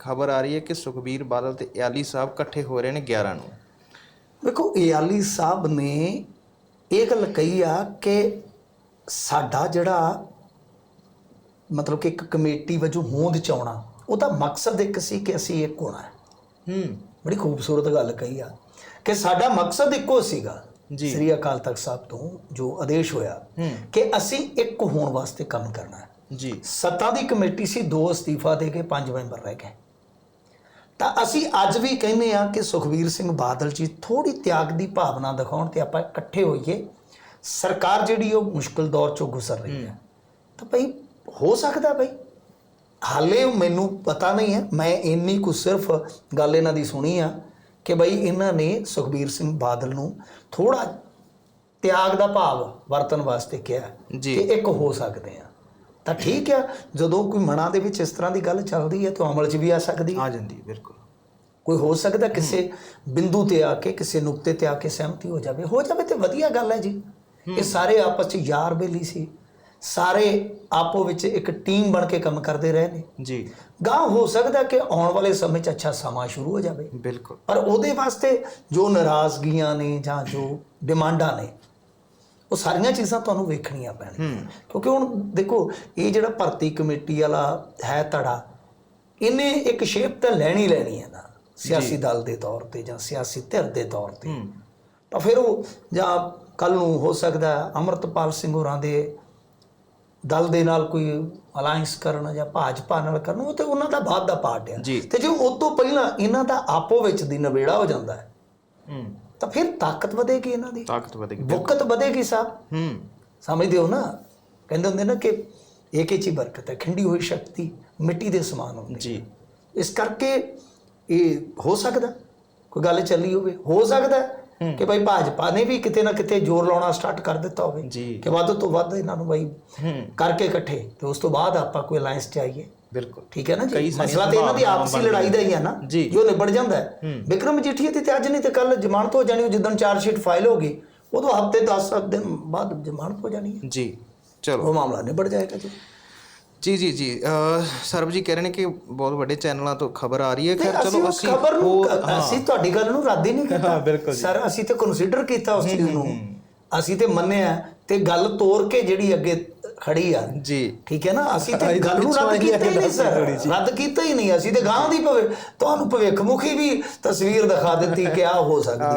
ਖਬਰ ਆ ਰਹੀ ਹੈ ਕਿ ਸੁਖਬੀਰ ਬਾਦਲ ਤੇ ਇਆਲੀ ਸਾਹਿਬ ਇਕੱਠੇ ਹੋ ਰਹੇ ਨੇ 11 ਨੂੰ। ਵੇਖੋ ਏਆਲੀ ਸਾਹਿਬ ਨੇ ਇਹ ਗੱਲ ਕਹੀ ਆ ਕਿ ਸਾਡਾ ਜਿਹੜਾ ਮਤਲਬ ਕਿ ਇੱਕ ਕਮੇਟੀ ਵਜੋਂ ਹੋਂਦ ਚ ਆਉਣਾ ਉਹਦਾ ਮਕਸਦ ਇੱਕ ਸੀ ਕਿ ਅਸੀਂ ਇੱਕ ਹੋਣਾ ਹੈ। ਹੂੰ। ਬੜੀ ਖੂਬਸੂਰਤ ਗੱਲ ਕਹੀ ਆ ਕਿ ਸਾਡਾ ਮਕਸਦ ਇੱਕੋ ਸੀਗਾ ਜੀ। ਸ੍ਰੀ ਅਕਾਲ ਤਖਤ ਸਾਹਿਬ ਤੋਂ ਜੋ ਆਦੇਸ਼ ਹੋਇਆ ਕਿ ਅਸੀਂ ਇੱਕ ਹੋਣ ਵਾਸਤੇ ਕੰਮ ਕਰਨਾ ਹੈ। ਜੀ। ਸੱਤਾ ਦੀ ਕਮੇਟੀ ਸੀ ਦੋ ਅਸਤੀਫਾ ਦੇ ਕੇ ਪੰਜ ਮੈਂਬਰ ਰਹਿ ਗਏ। ਤਾਂ ਅਸੀਂ ਅੱਜ ਵੀ ਕਹਿੰਦੇ ਆ ਕਿ ਸੁਖਵੀਰ ਸਿੰਘ ਬਾਦਲ ਜੀ ਥੋੜੀ ਤਿਆਗ ਦੀ ਭਾਵਨਾ ਦਿਖਾਉਣ ਤੇ ਆਪਾਂ ਇਕੱਠੇ ਹੋਈਏ। ਸਰਕਾਰ ਜਿਹੜੀ ਉਹ ਮੁਸ਼ਕਲ ਦੌਰ ਚੋਂ ਗੁਜ਼ਰ ਰਹੀ ਹੈ। ਤਾਂ ਭਈ ਹੋ ਸਕਦਾ ਭਈ ਹਾਲੇ ਮੈਨੂੰ ਪਤਾ ਨਹੀਂ ਹੈ। ਮੈਂ ਇੰਨੀ ਕੁ ਸਿਰਫ ਗੱਲ ਇਹਨਾਂ ਦੀ ਸੁਣੀ ਆ ਕਿ ਭਈ ਇਹਨਾਂ ਨੇ ਸੁਖਬੀਰ ਸਿੰਘ ਬਾਦਲ ਨੂੰ ਥੋੜਾ ਤਿਆਗ ਦਾ ਭਾਵ ਵਰਤਨ ਵਾਸਤੇ ਕਿਹਾ। ਕਿ ਇੱਕ ਹੋ ਸਕਦੇ ਆ। ਤਾਂ ਠੀਕ ਆ ਜਦੋਂ ਕੋਈ ਮਨਾਂ ਦੇ ਵਿੱਚ ਇਸ ਤਰ੍ਹਾਂ ਦੀ ਗੱਲ ਚੱਲਦੀ ਹੈ ਤਾਂ ਅਮਲ 'ਚ ਵੀ ਆ ਸਕਦੀ ਹੈ। ਆ ਜਾਂਦੀ ਹੈ, ਬਿਲਕੁਲ। ਕੋਈ ਹੋ ਸਕਦਾ ਕਿਸੇ ਬਿੰਦੂ ਤੇ ਆ ਕੇ ਕਿਸੇ ਨੁਕਤੇ ਤੇ ਆ ਕੇ ਸਹਿਮਤੀ ਹੋ ਜਾਵੇ। ਹੋ ਜਾਵੇ ਤੇ ਵਧੀਆ ਗੱਲ ਹੈ ਜੀ। ਇਹ ਸਾਰੇ ਆਪਸ 'ਚ ਯਾਰ ਬੇਲੀ ਸੀ। ਸਾਰੇ ਆਪੋ ਵਿੱਚ ਇੱਕ ਟੀਮ ਬਣ ਕੇ ਕੰਮ ਕਰਦੇ ਰਹੇ ਨੇ। ਜੀ। ਗਾਂ ਹੋ ਸਕਦਾ ਕਿ ਆਉਣ ਵਾਲੇ ਸਮੇਂ 'ਚ ਅੱਛਾ ਸਮਾਂ ਸ਼ੁਰੂ ਹੋ ਜਾਵੇ। ਬਿਲਕੁਲ। ਪਰ ਉਹਦੇ ਵਾਸਤੇ ਜੋ ਨਾਰਾਜ਼ਗੀਆਂ ਨੇ ਜਾਂ ਜੋ ਡਿਮਾਂਡਾਂ ਨੇ ਉਹ ਸਾਰੀਆਂ ਚੀਜ਼ਾਂ ਤੁਹਾਨੂੰ ਵੇਖਣੀਆਂ ਪੈਣਗੀਆਂ। ਕਿਉਂਕਿ ਹੁਣ ਦੇਖੋ ਇਹ ਜਿਹੜਾ ਭਰਤੀ ਕਮੇਟੀ ਵਾਲਾ ਹੈ ਧੜਾ ਇਹਨੇ ਇੱਕ ਸ਼ੇਪ ਤਾਂ ਲੈਣੀ ਲੈਣੀ ਹੈ ਨਾ ਸਿਆਸੀ ਦਲ ਦੇ ਤੌਰ ਤੇ ਜਾਂ ਸਿਆਸੀ ਧਿਰ ਦੇ ਤੌਰ ਤੇ। ਤਾਂ ਫਿਰ ਉਹ ਜਾਂ ਕੱਲ ਨੂੰ ਹੋ ਸਕਦਾ ਅਮਰਤਪਾਲ ਸਿੰਘ ਹੋਰਾਂ ਦੇ ਦਲ ਦੇ ਨਾਲ ਕੋਈ ਅਲਾਈਅੰਸ ਕਰਨ ਜਾਂ ਭਾਜਪਾ ਨਾਲ ਕਰਨ ਉਹ ਤੇ ਉਹਨਾਂ ਦਾ ਬਾਅਦ ਦਾ ਪਾਰਟ ਹੈ। ਤੇ ਜੇ ਉਸ ਤੋਂ ਪਹਿਲਾਂ ਇਹਨਾਂ ਦਾ ਆਪੋ ਵਿੱਚ ਦੀ ਨਵੇੜਾ ਹੋ ਜਾਂਦਾ ਹੂੰ। ਤਾਂ ਫਿਰ ਤਾਕਤ ਵਧੇਗੀ ਇਹਨਾਂ ਦੀ। ਤਾਕਤ ਵਧੇਗੀ ਬੁੱਕਤ ਵਧੇਗੀ ਸਾਹਿਬ ਹੂੰ। ਸਮਝਦੇ ਹੋ ਨਾ? ਕਹਿੰਦੇ ਹੁੰਦੇ ਨਾ ਕਿ ਏਕ ਹੀ ਬਰਕਤ ਹੈ ਖੰਡੀ ਹੋਈ ਸ਼ਕਤੀ ਮਿੱਟੀ ਦੇ ਸਮਾਨ ਹੁੰਦੀ। ਜੀ। ਇਸ ਕਰਕੇ ਇਹ ਹੋ ਸਕਦਾ। ਕੋਈ ਗੱਲ ਚੱਲੀ ਹੋਵੇ ਹੋ ਸਕਦਾ ਕਿ ਭਾਈ ਭਾਜਪਾ ਨੇ ਵੀ ਕਿਤੇ ਨਾ ਕਿਤੇ ਜ਼ੋਰ ਲਾਉਣਾ ਸਟਾਰਟ ਕਰ ਦਿੱਤਾ ਹੋਵੇ ਜੀ। ਕਿ ਵੱਧ ਤੋਂ ਵੱਧ ਇਹਨਾਂ ਨੂੰ ਭਾਈ ਕਰਕੇ ਇਕੱਠੇ। ਤੇ ਉਸ ਤੋਂ ਬਾਅਦ ਆਪਾਂ ਕੋਈ ਅਲਾਈਅੰਸ ਚ ਆਈਏ। ਬਿਲਕੁਲ। ਠੀਕ ਹੈ ਨਾ ਜੀ? ਮਸਲਾ ਤੇ ਇਹਨਾਂ ਦੀ ਆਪਸੀ ਲੜਾਈ ਦਾ ਹੀ ਹੈ ਨਾ। ਜੀ। ਨਿਬੜ ਜਾਂਦਾ ਹੈ। ਵਿਕਰਮ ਮਜੀਠੀਆ ਤੇ ਅੱਜ ਨਹੀਂ ਤੇ ਕੱਲ ਜ਼ਮਾਨਤ ਹੋ ਜਾਣੀ ਜਿੱਦਣ ਚਾਰਜ ਸ਼ੀਟ ਫਾਈਲ ਹੋ ਗਈ ਉਦੋਂ ਹਫ਼ਤੇ 10 ਦਿਨ ਬਾਅਦ ਜ਼ਮਾਨਤ ਹੋ ਜਾਣੀ ਹੈ। ਜੀ ਚਲੋ। ਉਹ ਮਾਮਲਾ ਨਿਬੜ ਜਾਏਗਾ ਜੀ। ਜੀ ਜੀ ਜੀ। ਸਰਬ ਜੀ ਕਹਿ ਰਹੇ ਨੇ ਕਿ ਬਹੁਤ ਵੱਡੇ ਚੈਨਲਾਂ ਤੋਂ ਖਬਰ ਆ ਰਹੀ ਹੈ। ਖੈਰ ਚਲੋ ਅਸੀਂ ਖਬਰ ਅਸੀਂ ਤੁਹਾਡੀ ਗੱਲ ਨੂੰ ਰੱਦ ਹੀ ਨਹੀਂ ਕੀਤਾ। ਹਾਂ, ਬਿਲਕੁਲ। ਸਰ ਅਸੀਂ ਤੇ ਕੰਸੀਡਰ ਕੀਤਾ ਉਸ ਚੀਜ਼ ਨੂੰ। ਅਸੀਂ ਤੇ ਮੰਨਿਆ ਤੇ ਗੱਲ ਤੋੜ ਕੇ ਜਿਹੜੀ ਅੱਗੇ ਖੜੀ ਆ। ਜੀ। ਠੀਕ ਹੈ ਨਾ? ਅਸੀਂ ਤੇ ਗੱਲ ਨੂੰ ਰੱਦ ਕੀਤਾ ਹੀ ਨਹੀਂ ਹੈ ਸਰ। ਰੱਦ ਕੀਤਾ ਹੀ ਨਹੀਂ। ਅਸੀਂ ਤੇ ਗਾਂ ਦੀ ਭਵੇ ਤੁਹਾਨੂੰ ਭਵਿੱਖ ਮੁਖੀ ਵੀ ਤਸਵੀਰ ਦਿਖਾ ਦਿੱਤੀ ਕਿ ਆ ਹੋ ਸਕਦੀ